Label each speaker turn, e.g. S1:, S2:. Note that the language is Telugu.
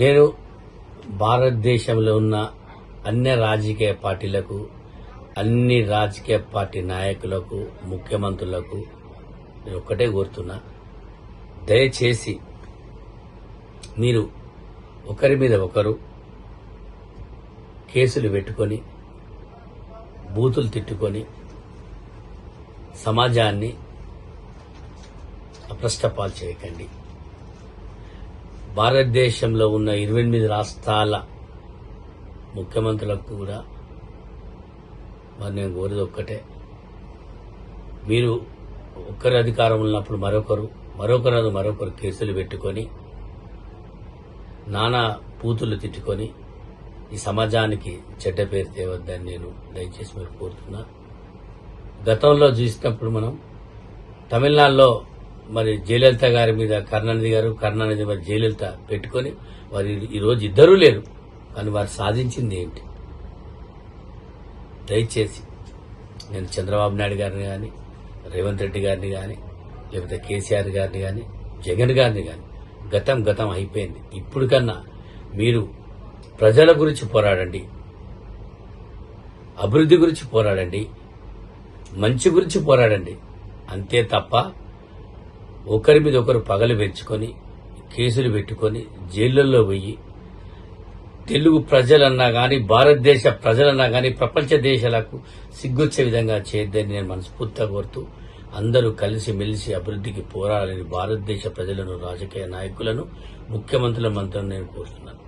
S1: నేను భారతదేశంలో ఉన్న అన్ని రాజకీయ పార్టీలకు అన్ని రాజకీయ పార్టీ నాయకులకు ముఖ్యమంత్రులకు నేను ఒక్కటే కోరుతున్నా. దయచేసి మీరు ఒకరి మీద ఒకరు కేసులు పెట్టుకొని బూతులు తిట్టుకొని సమాజాన్ని అప్రష్టపాలు చేయకండి. భారతదేశంలో ఉన్న ఇరవై ఎనిమిది రాష్ట్రాల ముఖ్యమంత్రులకు కూడా మరి నేను కోరేది ఒక్కటే. మీరు ఒక్కరి అధికారం ఉన్నప్పుడు మరొకరు మరొకరు మరొకరు కేసులు పెట్టుకొని నానా పూతులు తిట్టుకొని ఈ సమాజానికి చెడ్డ పేరు తేవద్దని నేను దయచేసి మీరు కోరుతున్నా. గతంలో చూసినప్పుడు మనం తమిళనాడులో మరి జయలలిత గారి మీద కరుణానిధి గారు కరుణానిధి మరి జయలలిత పెట్టుకొని వారి ఈరోజు ఇద్దరూ లేరు. కానీ వారు సాధించింది ఏంటి? దయచేసి నేను చంద్రబాబు నాయుడు గారిని కానీ రేవంత్ రెడ్డి గారిని కానీ లేకపోతే కేసీఆర్ గారిని కానీ జగన్ గారిని కానీ గతం గతం అయిపోయింది. ఇప్పుడు కన్నా మీరు ప్రజల గురించి పోరాడండి అభివృద్ధి గురించి పోరాడండి మంచి గురించి పోరాడండి. అంతే తప్ప ఒకరి మీద ఒకరు పగలు పెంచుకొని కేసులు పెట్టుకొని జైళ్ళల్లో పోయి తెలుగు ప్రజలన్నా కానీ భారతదేశ ప్రజలన్నా కానీ ప్రపంచ దేశాలకు సిగ్గుచ్చే విధంగా చేయొద్దని నేను మనస్ఫూర్తిగా కోరుతూ అందరూ కలిసి మెలిసి అభివృద్ధికి పోరాడాలని భారతదేశ ప్రజలను రాజకీయ నాయకులను ముఖ్యమంత్రుల మంత్రులను నేను కోరుతున్నాను.